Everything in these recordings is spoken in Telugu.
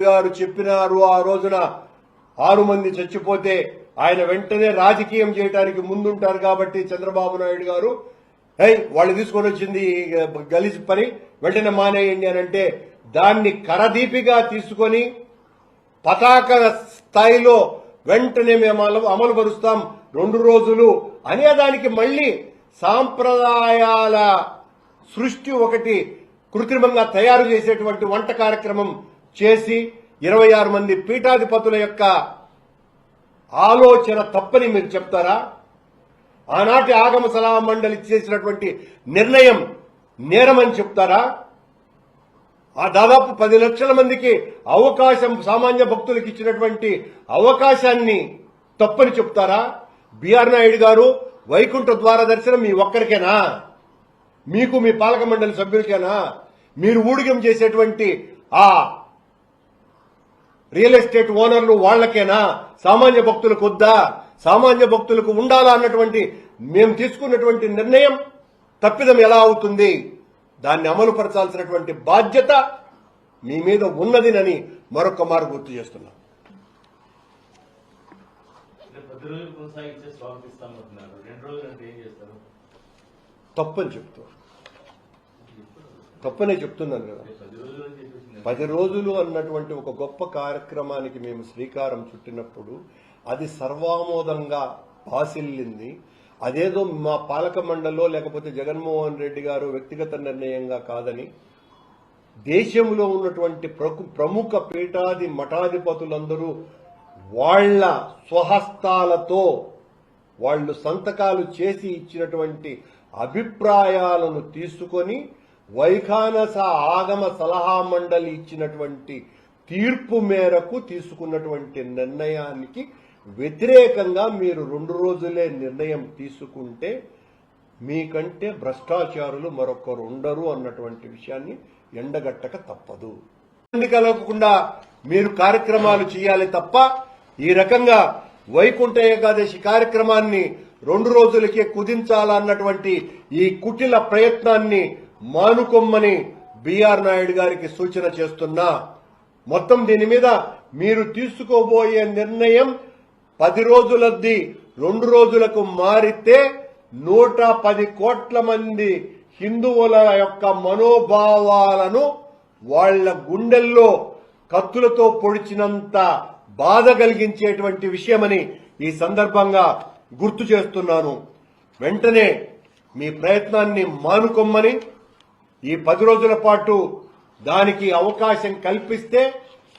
గారు చెప్పినారు ఆ రోజున ఆరు మంది చచ్చిపోతే ఆయన వెంటనే రాజకీయం చేయడానికి ముందుంటారు కాబట్టి చంద్రబాబు నాయుడు గారు హై వాళ్ళు తీసుకొని వచ్చింది గలీజ్ పని వెంటనే మానేయండి అని అంటే దాన్ని కరదీపిగా తీసుకొని పతాక స్థాయిలో వెంటనే మేము అమలు పరుస్తాం రెండు రోజులు అనేదానికి మళ్ళీ సాంప్రదాయాల సృష్టి ఒకటి కృత్రిమంగా తయారు చేసేటువంటి వంట కార్యక్రమం చేసి ఇరవై ఆరు మంది పీఠాధిపతుల యొక్క ఆలోచన తప్పని మీరు చెప్తారా? ఆనాటి ఆగమ సలహా మండలి చేసినటువంటి నిర్ణయం నేరమని చెప్తారా? ఆ దాదాపు పది లక్షల మందికి అవకాశం సామాన్య భక్తులకు ఇచ్చినటువంటి అవకాశాన్ని తప్పని చెప్తారా? బిఆర్ నాయుడు గారు వైకుంఠ ద్వార దర్శనం మీ ఒక్కరికేనా? మీకు మీ పాలక మండలి సభ్యులకేనా? మీరు ఊడిగం చేసేటువంటి ఆ రియల్ ఎస్టేట్ ఓనర్లు వాళ్ళకేనా? సామాన్య భక్తులకు వద్దా? సామాన్య భక్తులకు ఉండాలా అన్నటువంటి మేము తీసుకున్నటువంటి నిర్ణయం తప్పిదం ఎలా అవుతుంది? దాన్ని అమలు పరచాల్సినటువంటి బాధ్యత మీ మీద ఉన్నదినని మరొక మారు గుర్తు చేస్తున్నాం. తప్పని చెప్తూ. తప్పనే చెప్తున్నాను కదా. పది రోజులు అన్నటువంటి ఒక గొప్ప కార్యక్రమానికి మేము శ్రీకారం చుట్టినప్పుడు అది సర్వామోదంగా బాసిల్లింది. అదేదో మా పాలక మండలిలో లేకపోతే జగన్మోహన్ రెడ్డి గారు వ్యక్తిగత నిర్ణయంగా కాదని దేశంలో ఉన్నటువంటి ప్రముఖ పీఠాది మఠాధిపతులందరూ వాళ్ళ స్వహస్తాలతో వాళ్ళు సంతకాలు చేసి ఇచ్చినటువంటి అభిప్రాయాలను తీసుకొని వైఖానస ఆగమ సలహా మండలి ఇచ్చినటువంటి తీర్పు మేరకు తీసుకున్నటువంటి నిర్ణయానికి వ్యతిరేకంగా మీరు రెండు రోజులే నిర్ణయం తీసుకుంటే మీకంటే భ్రష్టాచారులు మరొకరు ఉండరు అన్నటువంటి విషయాన్ని ఎండగట్టక తప్పదు. ఇబ్బంది కలగకుండా మీరు కార్యక్రమాలు చేయాలి తప్ప ఈ రకంగా వైకుంఠ ఏకాదశి కార్యక్రమాన్ని రెండు రోజులకే కుదించాలన్నటువంటి ఈ కుటిల ప్రయత్నాన్ని మానుకొమ్మని బీఆర్ నాయుడు గారికి సూచన చేస్తున్నా. మొత్తం దీని మీద మీరు తీసుకోబోయే నిర్ణయం పది రోజులది రెండు రోజులకు మారితే నూట పది కోట్ల మంది హిందువుల యొక్క మనోభావాలను వాళ్ళ గుండెల్లో కత్తులతో పొడిచినంత బాధ కలిగించేటువంటి విషయమని ఈ సందర్భంగా గుర్తు చేస్తున్నాను. వెంటనే మీ ప్రయత్నాన్ని మానుకొమ్మని ఈ పది రోజుల పాటు దానికి అవకాశం కల్పిస్తే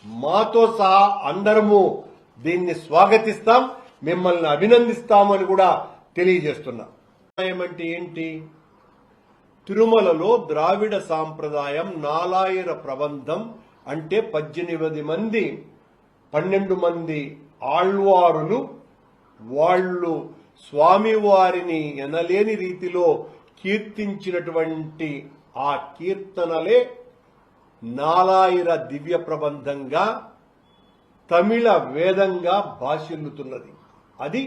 మాతో సహా అందరము దీన్ని స్వాగతిస్తాం మిమ్మల్ని అభినందిస్తామని కూడా తెలియజేస్తున్నా. ఏమంటే ఏంటి? తిరుమలలో ద్రావిడ సాంప్రదాయం నాలాయిర ప్రబంధం అంటే పద్దెనిమిది మంది పన్నెండు మంది ఆళ్వారులు వాళ్ళు స్వామివారిని ఎనలేని రీతిలో కీర్తించినటువంటి ఆ కీర్తనలే నాలాయిర దివ్య ప్రబంధంగా తమిళ వేదంగా భాషిల్లుతున్నది అది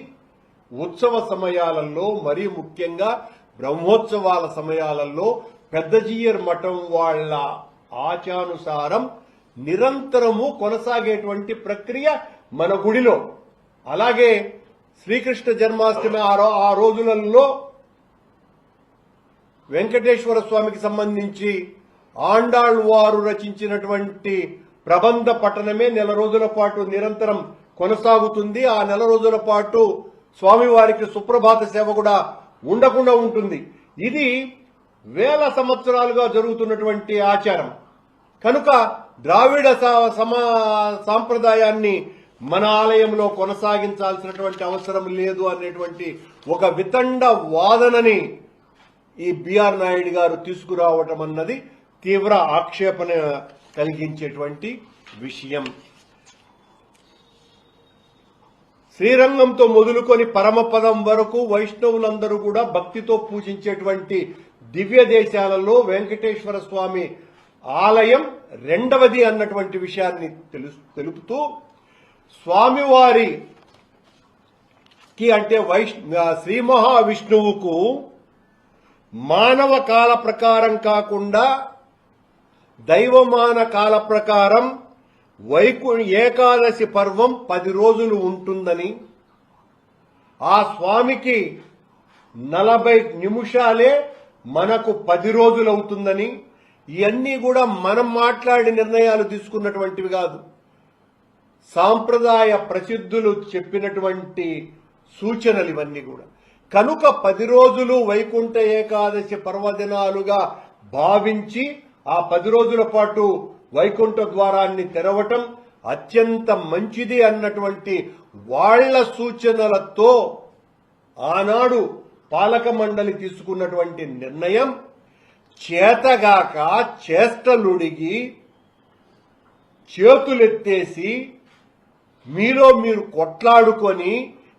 ఉత్సవ సమయాలలో మరీ ముఖ్యంగా బ్రహ్మోత్సవాల సమయాలలో పెద్దజీయర్ మఠం వాళ్ళ ఆచానుసారం నిరంతరము కొనసాగేటువంటి ప్రక్రియ మన గుడిలో. అలాగే శ్రీకృష్ణ జన్మాష్టమి ఆ ఆ రోజులలో వెంకటేశ్వర స్వామికి సంబంధించి ఆండాళ్ వారు రచించినటువంటి ప్రబంధ పఠనమే నెల రోజుల పాటు నిరంతరం కొనసాగుతుంది. ఆ నెల రోజుల పాటు స్వామివారికి సుప్రభాత సేవ కూడా ఉండకుండా ఉంటుంది. ఇది వేల సంవత్సరాలుగా జరుగుతున్నటువంటి ఆచారం. కనుక ద్రావిడ సా- సమా సాంప్రదాయాన్ని మన ఆలయంలో కొనసాగించాల్సినటువంటి అవసరం లేదు అనేటువంటి ఒక వితండ వాదనని ఈ బిఆర్ నాయుడు గారు తీసుకురావటం అన్నది తీవ్ర ఆక్షేపణ కలిగించేటువంటి విషయం. శ్రీరంగంతో మొదలుకొని పరమపదం వరకు వైష్ణవులందరూ కూడా భక్తితో పూజించేటువంటి దివ్య దేశాలలో వెంకటేశ్వర స్వామి ఆలయం రెండవది అన్నటువంటి విషయాన్ని తెలుపుతూ స్వామివారికి అంటే వైష్ శ్రీ మహావిష్ణువుకు మానవ కాల ప్రకారం కాకుండా దైవమాన కాల ప్రకారం వైకు ఏకాదశి పర్వం పది రోజులు ఉంటుందని ఆ స్వామికి నలభై నిమిషాలే మనకు పది రోజులు అవుతుందని ఇవన్నీ కూడా మనం మాట్లాడి నిర్ణయాలు తీసుకున్నటువంటివి కాదు. సాంప్రదాయ ప్రసిద్ధులు చెప్పినటువంటి సూచనలు ఇవన్నీ కూడా. కనుక పది రోజులు వైకుంఠ ఏకాదశి పర్వదినాలుగా భావించి ఆ పది రోజుల పాటు వైకుంఠ ద్వారాన్ని తెరవటం అత్యంత మంచిది అన్నటువంటి వాళ్ళ సూచనలతో ఆనాడు పాలక మండలి తీసుకున్నటువంటి నిర్ణయం. చేతగాక చేష్టలుడిగి చేతులెత్తేసి మీలో మీరు కొట్లాడుకొని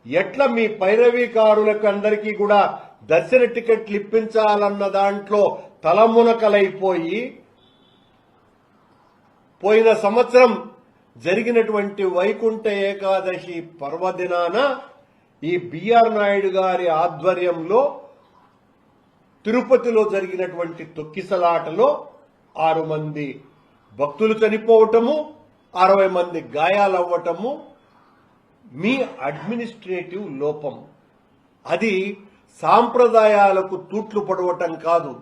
ఎట్లా మీ పైరవీకారులకు అందరికీ కూడా దర్శన టికెట్లు ఇప్పించాలన్న దాంట్లో తలమునకలైపోయి పోయిన సంవత్సరం జరిగినటువంటి వైకుంఠ ఏకాదశి పర్వదినాన ఈ బిఆర్ నాయుడు గారి ఆధ్వర్యంలో తిరుపతిలో జరిగినటువంటి తొక్కిసలాటలో ఆరు మంది భక్తులు చనిపోవటము అరవై మంది గాయాలవ్వటము మీ అడ్మినిస్ట్రేటివ్ లోపం. అది సాంప్రదాయాలకు తూట్లు పడవటం కాదు.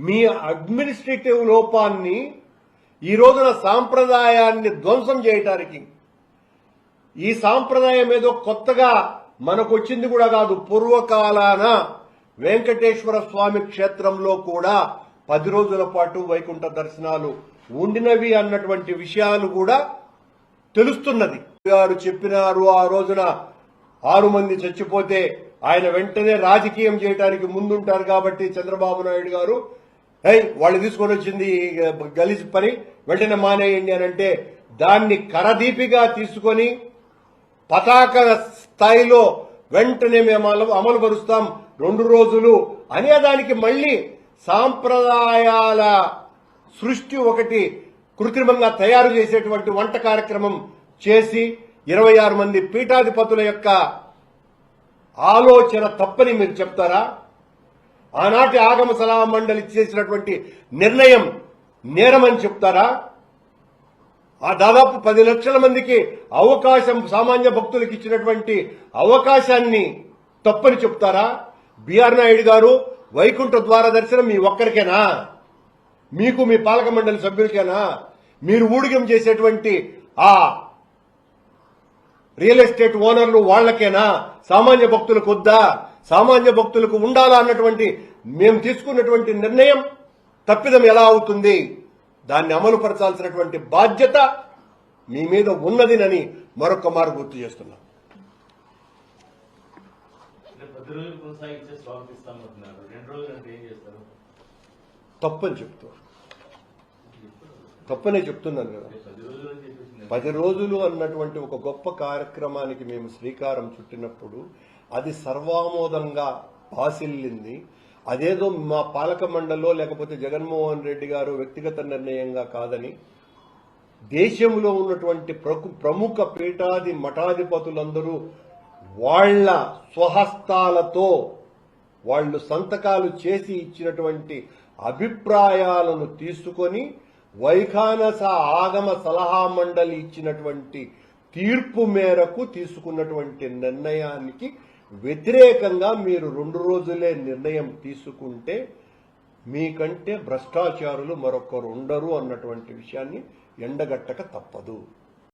మీ అడ్మినిస్ట్రేటివ్ లోపాన్ని ఈ రోజున సాంప్రదాయాన్ని ధ్వంసం చేయటానికి. ఈ సాంప్రదాయం ఏదో కొత్తగా మనకు వచ్చింది కూడా కాదు. పూర్వకాలాన వెంకటేశ్వర స్వామి క్షేత్రంలో కూడా పది రోజుల పాటు వైకుంఠ దర్శనాలు. ఉండినవి అన్నటువంటి విషయాలు కూడా తెలుస్తున్నది. గారు చెప్పినారు ఆ రోజున ఆరు మంది చచ్చిపోతే ఆయన వెంటనే రాజకీయం చేయడానికి ముందుంటారు కాబట్టి చంద్రబాబు నాయుడు గారు హై వాళ్ళు తీసుకొని వచ్చింది గలీజ్ పని వెంటనే మానేయండి అని అంటే దాన్ని కరదీపిగా తీసుకొని పతాక స్థాయిలో వెంటనే మేము అమలు అమలు పరుస్తాం రెండు రోజులు అనేదానికి మళ్ళీ సాంప్రదాయాల సృష్టి ఒకటి కృత్రిమంగా తయారు చేసేటువంటి వంట కార్యక్రమం చేసి ఇరవై ఆరు మంది పీఠాధిపతుల యొక్క ఆలోచన తప్పని మీరు చెప్తారా? ఆనాటి ఆగమ సలహా మండలి చేసినటువంటి నిర్ణయం నేరమని చెప్తారా? ఆ దాదాపు పది లక్షల మందికి అవకాశం సామాన్య భక్తులకు ఇచ్చినటువంటి అవకాశాన్ని తప్పని చెప్తారా? బిఆర్ నాయుడు గారు వైకుంఠ ద్వార దర్శనం మీ ఒక్కరికేనా? మీకు మీ పాలక మండలి సభ్యులకేనా? మీరు ఊడిగం చేసేటువంటి ఆ రియల్ ఎస్టేట్ ఓనర్లు వాళ్ళకేనా? సామాన్య భక్తులకు వద్దా? సామాన్య భక్తులకు ఉండాలా అన్నటువంటి మేము తీసుకున్నటువంటి నిర్ణయం తప్పిదం ఎలా అవుతుంది? దాన్ని అమలు పరచాల్సినటువంటి బాధ్యత మీ మీద ఉన్నదినని మరొక మారు గుర్తు చేస్తున్నాం. అంటే పది రోజులు కొనసాగించే స్వాగతిస్తామంటున్నారు రెండు రోజులు అంటే ఏం చేస్తారు తప్పని చెప్తూ తప్పనే చెప్తున్నాను కదా. పది రోజులు అన్నటువంటి ఒక గొప్ప కార్యక్రమానికి మేము శ్రీకారం చుట్టినప్పుడు అది సర్వామోదంగా బాసిల్లింది. అదేదో మా పాలక మండలిలో లేకపోతే జగన్మోహన్ రెడ్డి గారు వ్యక్తిగత నిర్ణయంగా కాదని దేశంలో ఉన్నటువంటి ప్రకు- ప్రముఖ పీఠాది మఠాధిపతులందరూ వాళ్ళ స్వహస్తాలతో వాళ్ళు సంతకాలు చేసి ఇచ్చినటువంటి అభిప్రాయాలను తీసుకొని వైఖానస ఆగమ సలహా మండలి ఇచ్చినటువంటి తీర్పు మేరకు తీసుకున్నటువంటి నిర్ణయానికి వ్యతిరేకంగా మీరు రెండు రోజులే నిర్ణయం తీసుకుంటే మీకంటే భ్రష్టాచారులు మరొకరు ఉండరు అన్నటువంటి విషయాన్ని ఎండగట్టక తప్పదు.